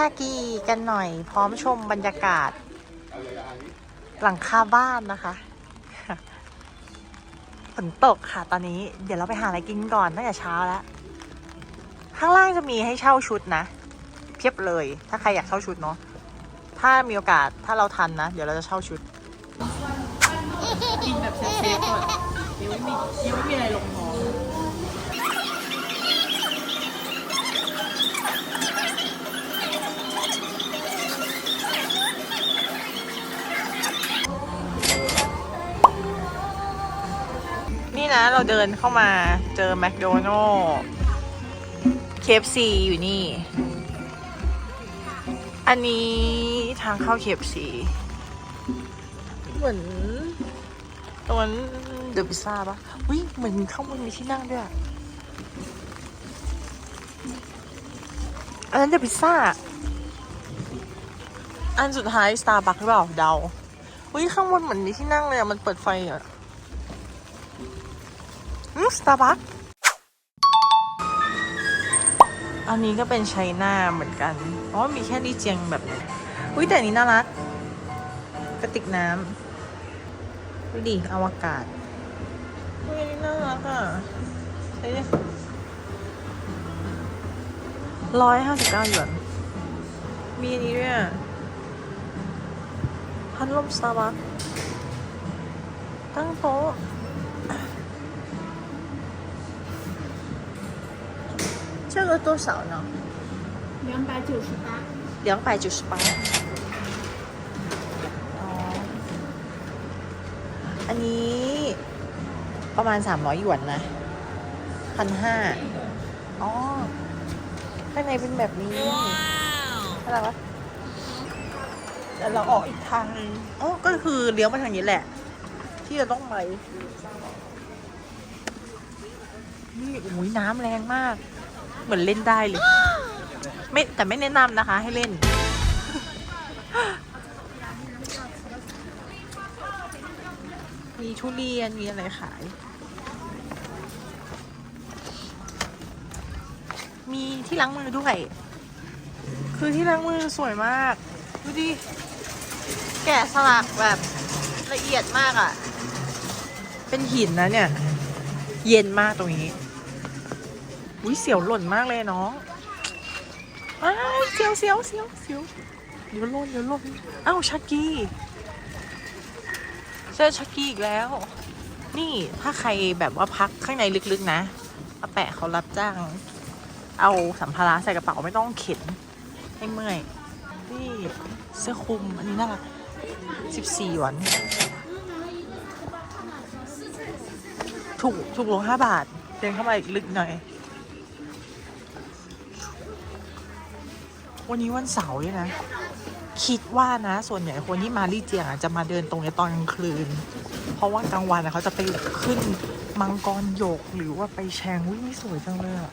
แชากีกันหน่อย พร้อมชมบรรยากาศ หลังคาบ้านนะคะฝนตกค่ะตอนนี้ เดี๋ยวเราไปหาอะไรกินก่อนตั้งแต่เช้าแล้ว ข้างล่างจะมีให้เช่าชุดนะ เพียบเลย ถ้าใครอยากเช่าชุดเนาะถ้ามีโอกาสถ้าเราทันนะ เดี๋ยวเราจะเช่าชุด กินแบบเซฟๆก่อนยังไม่มียังไม่มีอะไรลง นี่นะเราเดินเข้ามาเจอแมคโดนัลล์เคฟซีอยู่นี่ อันนี้ทางเข้าเคฟซีเหมือนตรงนั้นเดอะพิซซ่าปะอุ้ยเหมือนข้างบนมีที่นั่งด้วยอะอันนั้นเดอะพิซซ่า อันสุดท้ายสตาร์บัคหรือเปล่าเดาอุ้ยข้างบนเหมือนมีที่นั่งเลยอะมันเปิดไฟอะอืม สตาร์บัคอันนี้ก็เป็นไชน่าเหมือนกันอ๋อมีแค่ดีเจียงแบบนี้อุ้ยแต่อันนี้น่ารักกระติกน้ำดูดิอวกาศอุ้ยอันนี้น่ารักอะใช่ดิร้อยห้าสิบเก้าหยวน มีอันนี้ด้วยอะพัดลมสตาร์บัคตั้งโต๊ะ 这个多少呢？两百九十八。两百九十八。อ๋อ อันนี้ประมาณสามร้อยหยวนนะพันห้าอ๋อ ข้างในเป็นแบบนี้อะไรวะแต่เราออกอีกทางนึงอ๋อ ก็คือเลี้ยวมาทางนี้แหละ ที่เราต้องไปนี่โอ้ยน้ำแรงมาก เหมือนเล่นได้เลย ไม่แต่ไม่แนะนำนะคะ ให้เล่น มีทุเรียนมีอะไรขาย มีที่ล้างมือด้วย คือที่ล้างมือสวยมาก ดูดิ แกะสลักแบบละเอียดมากอะ่ะ เป็นหินนะเนี่ย เย็นมากตรงนี้ อุ้ยเสียวหล่นมากเลยน้องอ้าวเสียวเสียวเสียวเสียวเดี๋ยวหล่นเดี๋ยวหล่นอ้าวชักกี้เจอชักกี้อีกแล้ว นี่ถ้าใครแบบว่าพักข้างในลึกๆนะอาแปะเขารับจ้าง เอาสัมภาระใส่กระเป๋าไม่ต้องเข็นให้เมื่อย นี่เสื้อคลุมอันนี้น่ารักสิบสี่หยวน ถูกถูกลงห้าบาท เดินเข้ามาอีกลึกหน่อย วันนี้วันเสาร์ด้วยนะ คิดว่านะ ส่วนใหญ่คนที่มาลี่เจียงอะจะมาเดินตรงนี้ตอนกลางคืน เพราะว่ากลางวันอะเขาจะไปขึ้นมังกรหยกหรือว่าไปแชงวินี่สวยจังเลยอะ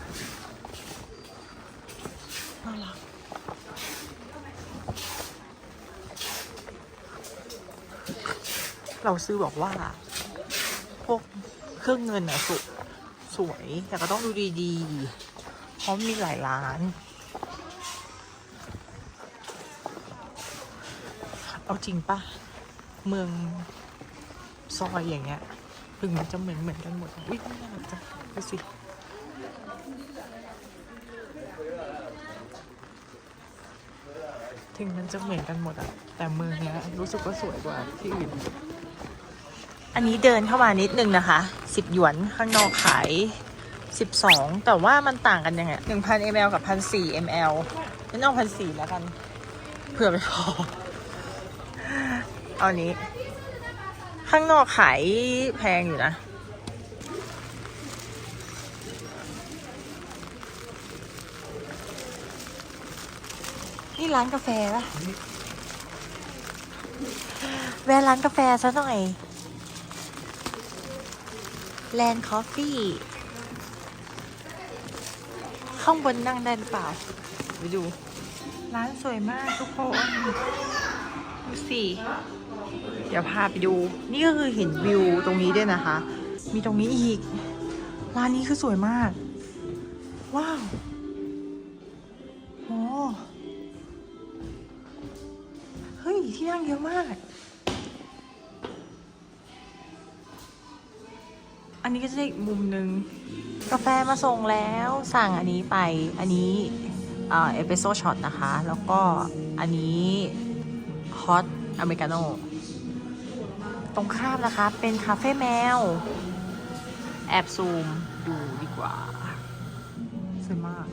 น่ารักเราซื้อบอกว่า พวกเครื่องเงินอะสวยสวย แต่ก็ต้องดูดีๆ เพราะมีหลายร้าน เอาจริงปะเมืองซอยอย่างเงี้ยถึงมันจะเหมือนเหมือนกันหมดอุ้ยน่ารักจังดูสิถึงมันจะเหมือนกันหมดอะแต่เมืองเนี้ยรู้สึกว่าสวยกว่าที่อื่น อันนี้เดินเข้ามานิดนึงนะคะ สิบหยวนข้างนอกขายสิบสองแต่ว่ามันต่างกันยังไงหนึ่งพันมลกับพันสี่มลงั้นเอาพันสี่แล้วกัน เผื่อไม่พอ อานี้ ข้างนอกขายแพงอยู่นะ นี่ร้านกาแฟปะแวะร้านกาแฟซะหน่อยแลนด์คอฟฟี่ ข้างบนนั่งได้หรือเปล่า ไปดู ร้านสวยมากทุกคน ดูสิ เดี๋ยวพาไปดู นี่ก็คือเห็นวิวตรงนี้ด้วยนะคะ มีตรงนี้อีก ร้านนี้คือสวยมาก ว้าวโอ้เฮ้ย ที่นั่งเยอะมาก อันนี้ก็จะได้อีกมุมหนึ่งกาแฟมาส่งแล้วสั่งอันนี้ไปอันนี้เอเปโซช็อตนะคะ แล้วก็อันนี้ฮอตอเมริกาโน่ ตรงข้ามนะคะ เป็นคาเฟ่แมว แอบซูมดูดีกว่าสวยมาก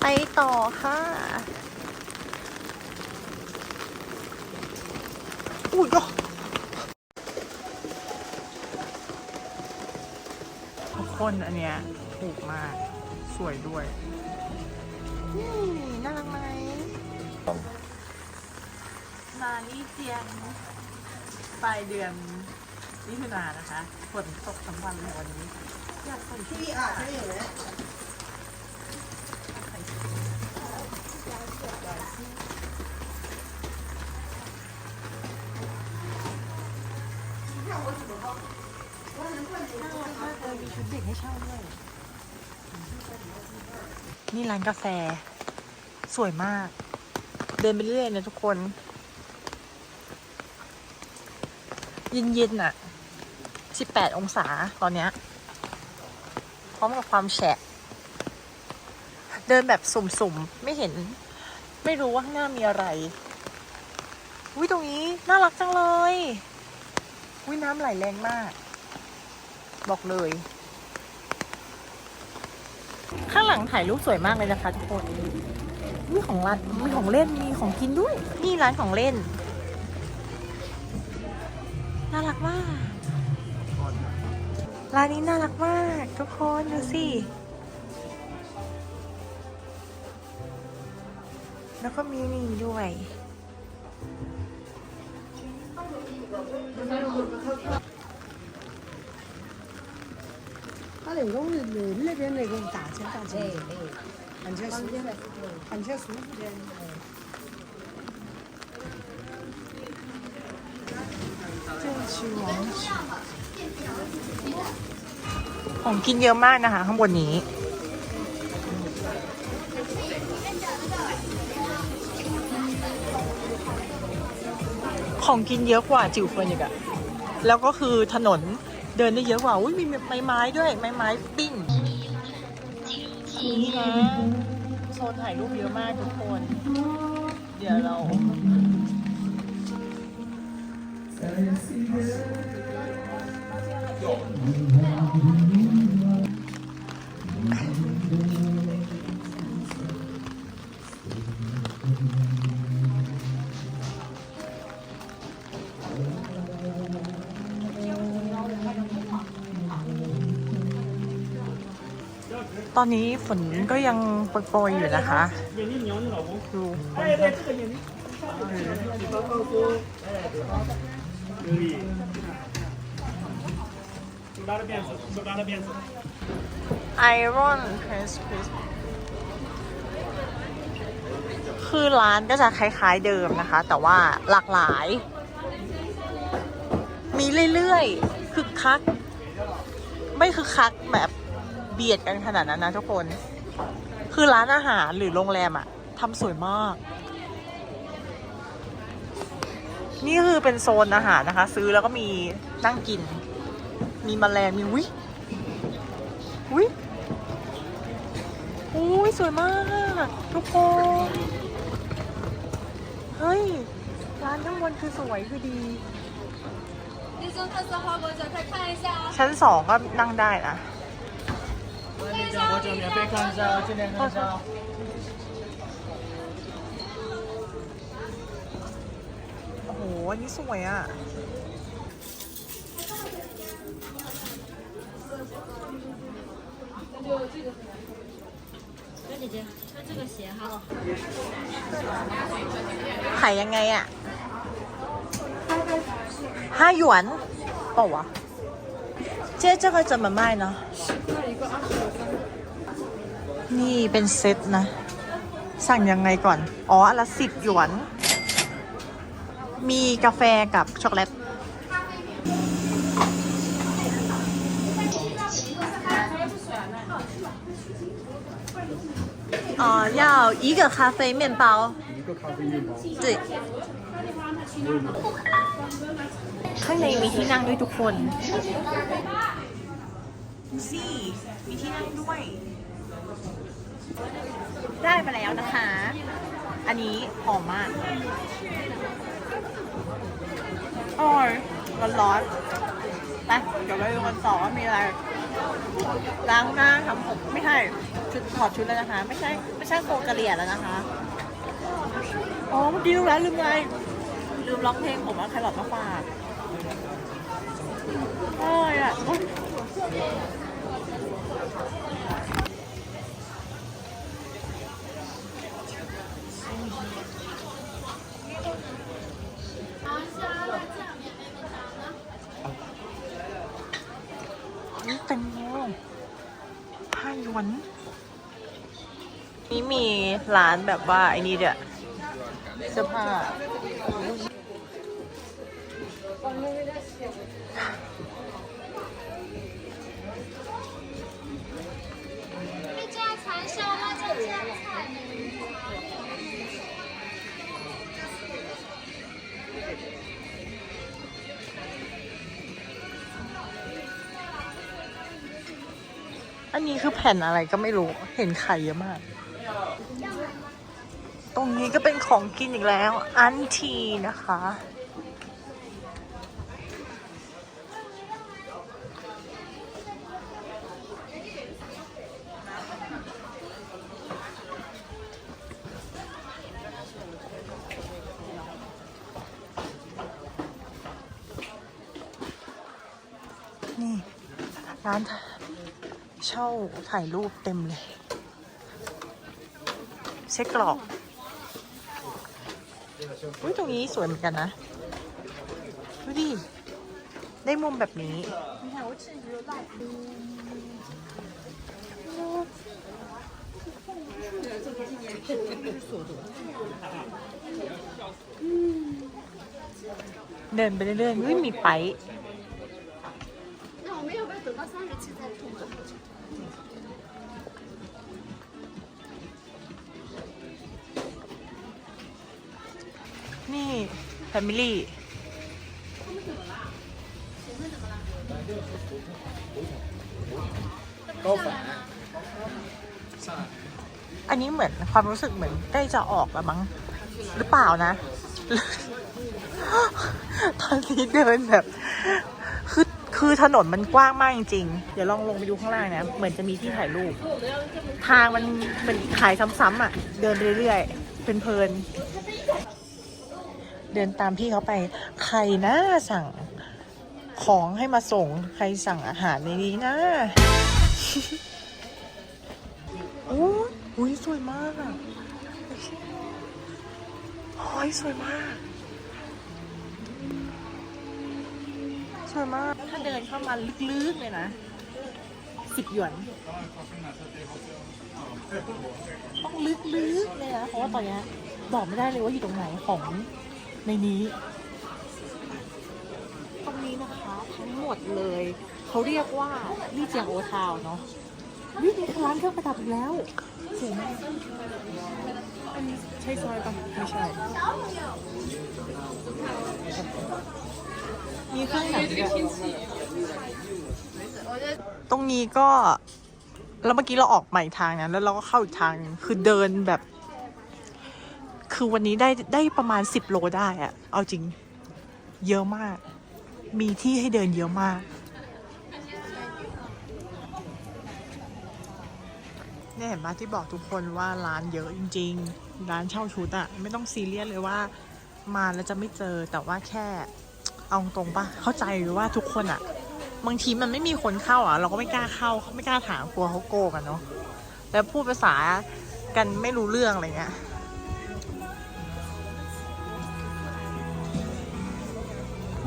ไปต่อค่ะ อุ้ยก็ทุกคนอันเนี้ยถูกมาก สวยด้วยนี่น่ารักไหม มาลี่เจียง ปลายเดือนมิถุนายนนะคะฝนตกทั้งวันเลยวันนี้อยากใส่ชุดอะใช่ไหมมีชุดเด็กให้เช่าด้วย นี่ร้านกาแฟ สวยมาก เดินไปเรื่อยๆนะทุกคน เย็นๆอะ 18 องศาตอนเนี้ย พร้อมกับความแฉะ เดินแบบสุ่มๆ ไม่เห็น ไม่รู้ว่าข้างหน้ามีอะไรอุ้ยตรงนี้น่ารักจังเลยอุ้ยน้ำไหลแรงมาก บอกเลย ข้างหลังถ่ายรูปสวยมากเลยนะคะทุกคนมีของร้านมีของเล่นมีของกินด้วย นี่ร้านของเล่น น่ารักมาก ร้านนี้น่ารักมาก ทุกคนดูสิ แล้วก็มีนี่ด้วย 八点钟是你那边那个打车大车，很车舒服，很车舒服的。 ของกินเยอะมากนะคะ ข้างบนนี้ ของกินเยอะกว่าจิ๋วเฟิร์นอีกอะแล้วก็คือถนนเดินได้เยอะกว่า อุ้ยมีไม้ไม้ด้วย ไม้ไม้ปิ้งนี่นะโซนถ่ายรูปเยอะมากทุกคน เดี๋ยวเรา ตอนนี้ฝนก็ยังโปรยอยู่นะคะดู ไอรอนคริสปิสคือร้านก็จะคล้ายๆเดิมนะคะ แต่ว่าหลากหลาย มีเรื่อยๆคึกคัก ไม่คึกคักแบบเบียดกันขนาดนั้นนะทุกคน คือร้านอาหารหรือโรงแรมอะทำสวยมาก นี่คือเป็นโซนอาหารนะคะ ซื้อแล้วก็มีนั่งกิน มีมแมลงมีวิวิอุ้ยสวยมาก ทุกคน เฮ้ย ร้านข้างบนคือสวยคือดีชั้นสองก็นั่งได้นะ อ้โห อันนี้สวยอ่ะ 小姐姐，穿这个鞋哈。 ขายยังไงอ่ะห้าหยวนเปล่าวะเจ๊这个怎么卖呢นี่เป็นเซตนะ สั่งยังไงก่อน อ๋ออนละสิบหยวน มีกาแฟกับช็อกโกแลต 呃，要一个咖啡面包。一个咖啡面包。对， ข้างในมีที่นั่งด้วยทุกคนดูสิมีที่นั่งด้วย ได้มาแล้วนะคะ อันนี้หอมมาก อร่อยร้อนๆไปเดี๋ยวไปดูกันต่อว่ามีอะไร ล้างหน้าทำผมไม่ใช่ชุดถอดชุดแล้วนะคะ ไม่ใช่ไม่ใช่โคกะเหรี่ยแล้วนะคะ อ๋อเมื่อกี้ลืมแล้วลืมไงลืมร้องเพลงผมเอาแครอทมาฝากโอ้ยอะโอ๊ยนี่แตงโมผ้าหยวน นี่มี ร้านแบบว่าไอ้นี่เด้อเสื้อผ้าอันนี้คือแผ่นอะไรก็ไม่รู้ เห็นไข่เยอะมาก ตรงนี้ก็เป็นของกินอีกแล้ว อันทีนะคะ นี่ร้านเช่าถ่ายรูปเต็มเลยเช็คกรอก อุ้ยตรงนี้สวยเหมือนกันนะ ดูดิ ได้มุมแบบนี้เดินไปเรื่อยๆอุ้ยมีไป ฟมิลี่高反。อันนี้เหมือนความรู้สึกเหมือนใกล้จะออกแล้วมั้งหรือเปล่านะ ตอนนี้เดินแบบ คือคือถนนมันกว้างมากจริงๆ เดี๋ยวลองลงไปดูข้างล่างนะ เหมือนจะมีที่ถ่ายรูป ทางมันเหมือนขายซ้ำๆอะ เดินเรื่อยๆ เพลินๆ เดินตามพี่เขาไป ใครนะสั่งของให้มาส่ง ใครสั่งอาหารในนี้นะโอ้ยอุ้ยสวยมากอะโอ้ยสวยมาก สวยมาก ถ้าเดินเข้ามาลึกๆเลยนะสิบหยวน ต้องลึกๆเลยนะเพราะว่าตอนนี้บอกไม่ได้เลยว่าอยู่ตรงไหนของ ในนี้ ตรงนี้นะคะ ทั้งหมดเลย เขาเรียกว่าลี่เจียงโอทาวน์เนาะวิธีร้านเครื่องประดับอีกแล้วสวยมากอันนี้ใช่ซอยปะไม่ใช่ มีเครื่องหนังด้วยตรงนี้ก็ แล้วเมื่อกี้เราออกใหม่ทางนั้น แล้วเราก็เข้าอีกทางหนึงคือเดินแบบ คือวันนี้ได้ได้ประมาณสิบโลได้อะเอาจริง เยอะมาก มีที่ให้เดินเยอะมาก เนี่ยเห็นไหมที่บอกทุกคนว่าร้านเยอะจริง ๆ ร้านเช่าชุดอะไม่ต้องซีเรียสเลยว่า มาแล้วจะไม่เจอแต่ว่าแค่เอาตรงปะเข้าใจว่าทุกคนอะบางทีมันไม่มีคนเข้าอะเราก็ไม่กล้าเข้าไม่กล้าถามกลัวเขาโกงกันเนาะแล้วพูดภาษากันไม่รู้เรื่องอะไรเงี้ย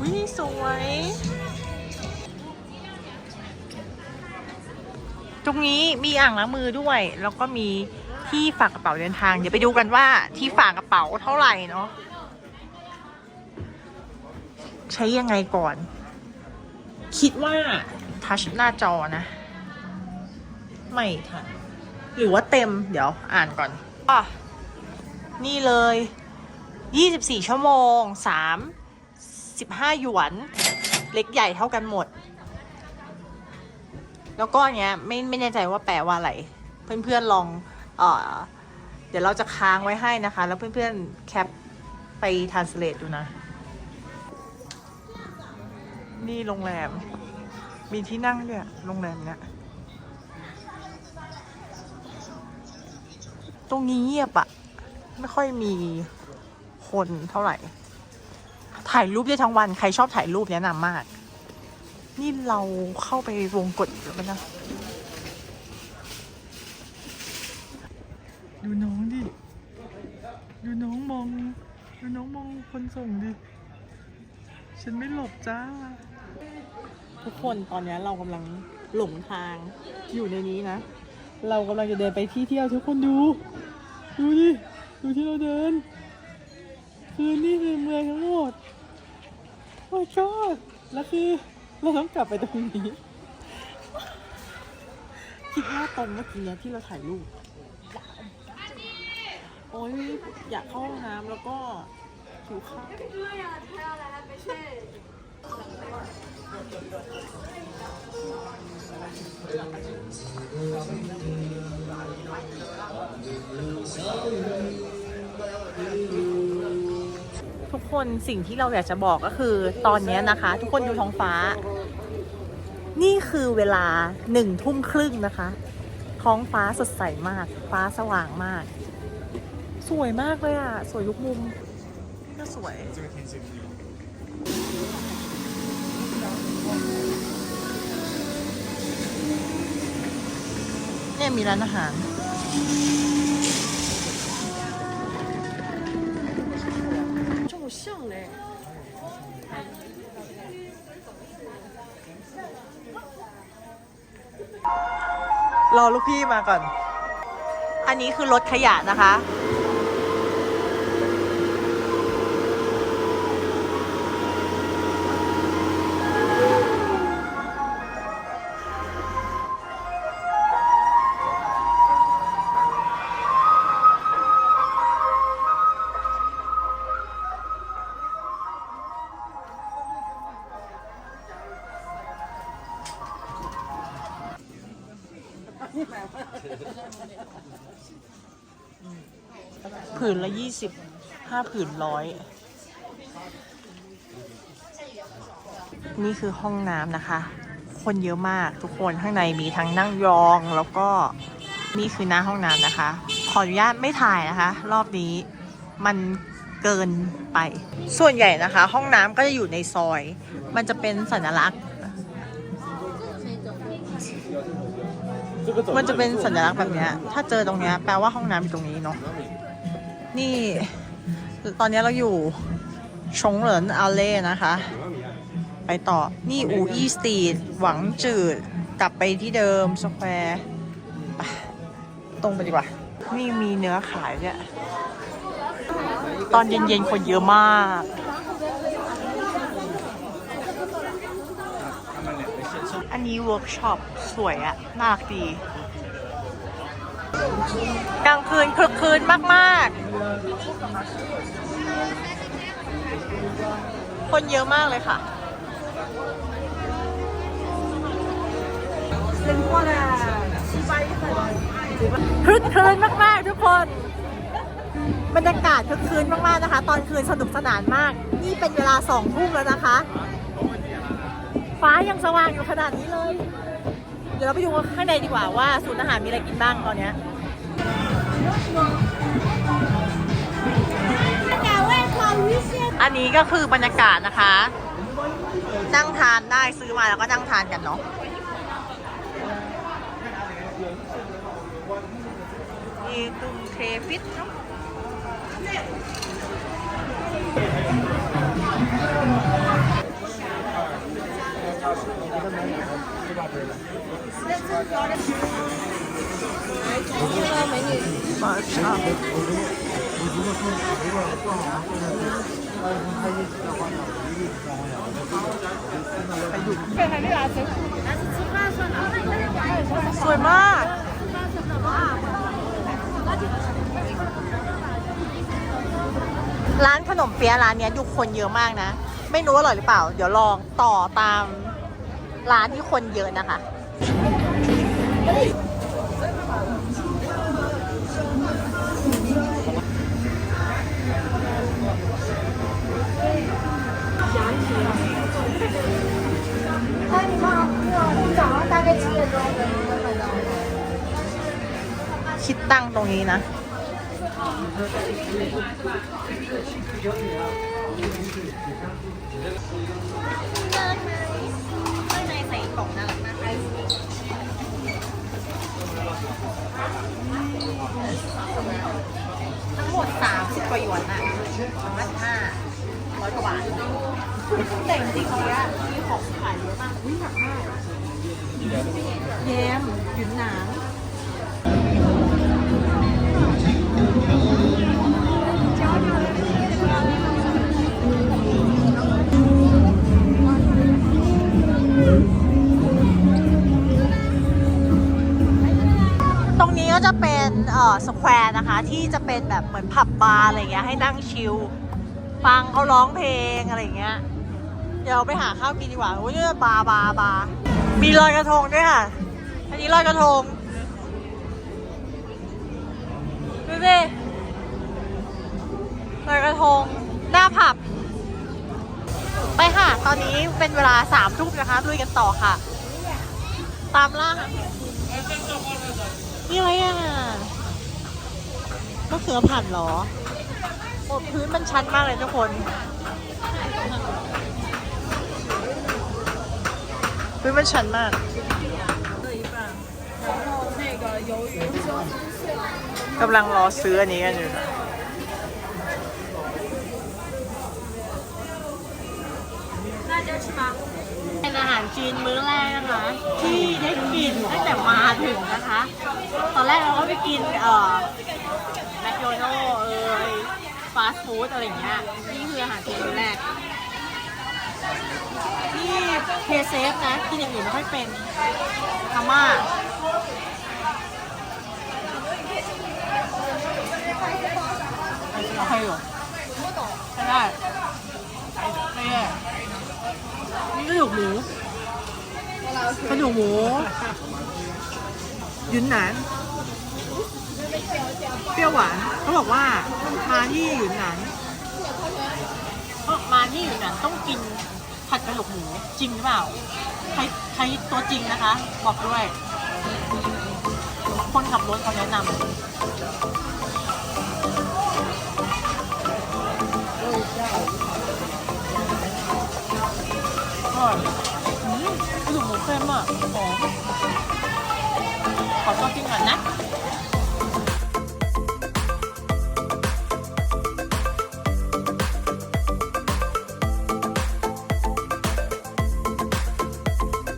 วิสวย ตรงนี้มีอ่างล้างมือด้วย แล้วก็มีที่ฝากกระเป๋าเดินทาง เดี๋ยวไปดูกันว่าที่ฝากกระเป๋าเท่าไหร่เนาะ ใช้ยังไงก่อน คิดว่าทัชหน้าจอนะ ไม่ทันหรือว่าเต็ม เดี๋ยวอ่านก่อนอะนี่เลย 24 ชั่วโมง 3 15 หยวน เล็กใหญ่เท่ากันหมด แล้วก็เนี้ยไม่ไม่แน่ใจว่าแปลว่าอะไร เพื่อนๆลองเออเดี๋ยวเราจะค้างไว้ให้นะคะ แล้วเพื่อนๆแคปไปทานสเลตดูนะ นี่โรงแรม มีที่นั่งด้วยโรงแรมเนี้ยตรงนี้เงียบอะไม่ค่อยมีคนเท่าไหร่ ถ่ายรูปได้ทั้งวันใครชอบถ่ายรูปแนะนำมาก นี่เราเข้าไปวงกดแล้วนะ ดูน้องดิ ดูน้องมอง ดูน้องมองคนส่งดิ ฉันไม่หลบจ้า ทุกคนตอนนี้เรากำลังหลงทางอยู่ในนี้นะ เรากำลังจะเดินไปที่เที่ยวทุกคนดู ดูดิ ดูที่เราเดิน คือนี่คือเมืองทั้งหมด โอ้ยกอดแล้วคือเราต้องกลับไปตรงนี้ คิดว่าตรงเมื่อกี้เนี้ยที่เราถ่ายรูปโอ้ยอยากเข้าห้องน้ำแล้วก็หิวข้าวทุก คนสิ่งที่เราอยากจะบอกก็คือตอนนี้นะคะ ทุกคนดูท้องฟ้า นี่คือเวลาหนึ่งทุ่มครึ่งนะคะ ท้องฟ้าสดใสมาก ฟ้าสว่างมาก สวยมากเลยอะสวยทุกมุมน่าสวยเนี่ยมีร้านอาหาร 这么像嘞。 รอลูกพี่มาก่อน อันนี้คือรถขยะนะคะ ผืนละยี่สิบห้าผืนร้อยนี่คือห้องน้ำนะคะ คนเยอะมากทุกคนข้างในมีทั้งนั่งยองแล้วก็นี่คือหน้าห้องน้ำนะคะ ขออนุญาตไม่ถ่ายนะคะ รอบนี้มันเกินไป ส่วนใหญ่นะคะ ห้องน้ำก็จะอยู่ในซอย มันจะเป็นสัญลักษณ์ มันจะเป็นสัญลักษณ์แบบนี้ถ้าเจอตรงนี้แปลว่าห้องน้ำอยู่ตรงนี้เนาะ นี่ ตอนนี้เราอยู่ชงเหรินอาเล่นะคะ ไปต่อ นี่อูอี้สตรีทหวังจืด กลับไปที่เดิมสแควร์ตรงไปดีกว่า นี่มีเนื้อขายเนี่ย ตอนเย็นๆ คนเยอะมากอันนี้เวิร์กช็อปสวยอะน่ารักดี กลางคืนคลึกคืนมากๆ คนเยอะมากเลยค่ะคลึกคืนมากๆทุกคนบรรยากาศคลึกคืนมากๆนะคะ ตอนคืนสนุกสนานมาก นี่เป็นเวลาสองทุ่มแล้วนะคะ ฟ้ายังสว่างอยู่ขนาดนี้เลย เดี๋ยวเราไปดูข้างในดีกว่าว่าศูนย์อาหารมีอะไรกินบ้างตอนเนี้ยอันนี้ก็คือบรรยากาศนะคะ นั่งทานได้ซื้อมาแล้วก็นั่งทานกันเนาะมีกรุงเทฟิตเนาะ马上。 สวยมาก ร้านขนมเปี๊ยะร้านเนี้ยดูคนเยอะมากนะ ไม่รู้ว่าอร่อยหรือเปล่า เดี๋ยวลองต่อตาม ร้านที่คนเยอะนะคะ 那你们我早上大概七点钟能买到。 คิดตั้งตรงนี้นะ ข้างในใส่ เกล่องน่ารักมากทั้งหมด 30กว่าหยวนน่ะประมาณห้าร้อยกว่าบาท แต่จริงๆเขาเนี่ยมีของขายเยอะมากอุ้ยหนักมากแยมหยุนหนานตรง ก็จะเป็นเอ่อสแควร์นะคะ ที่จะเป็นแบบเหมือนผับบาร์อะไรเงี้ยให้นั่งชิลฟังเขาร้องเพลงอะไรเงี้ยเดี๋ยวไปหาข้าวกินดีกว่าโอ้ยเนี่ยบาร์บาร์บาร์มีลอยกระทงด้วยค่ะ อันนี้ลอยกระทงดูสิลอยกระทงหน้าผับ ไปค่ะ ตอนนี้เป็นเวลาสามทุ่มนะคะลุยกันต่อค่ะ ตามล่าหา นี่อะไรอะมะเขือผัดเหรอโอ้พื้นมันชันมากเลยทุกคน พื้นมันชันมากกำลังรอซื้ออันนี้กันอยู่นะ เป็นอาหารจีนมื้อแรกนะคะ ที่ได้กินตั้งแต่มาถึงนะคะ ตอนแรกเราก็ไปกินเอ่อแมคโดนัลเอยฟาสต์ฟู้ดอะไรอย่างเงี้ยนี่คืออาหารจีนมื้อแรกนี่เพเซฟนะกินอย่างอื่นไม่ค่อยเป็นมาม่าโอเคอยู่ใช้ได้ไม่แย่ นี่กระดูกหมูกระดูกหมูยุนหนานเปรี้ยวหวานเขาบอกว่ามาที่ยุนหนานมาที่ยุนหนานต้องกินผัดกระดูกหมูจริงหรือเปล่าใครใครตัวจริงนะคะ บอกด้วย คนขับรถเขาแนะนำ ร่ออืมดูหมูเค็มอะหอมขอตัวกินก่อนนะ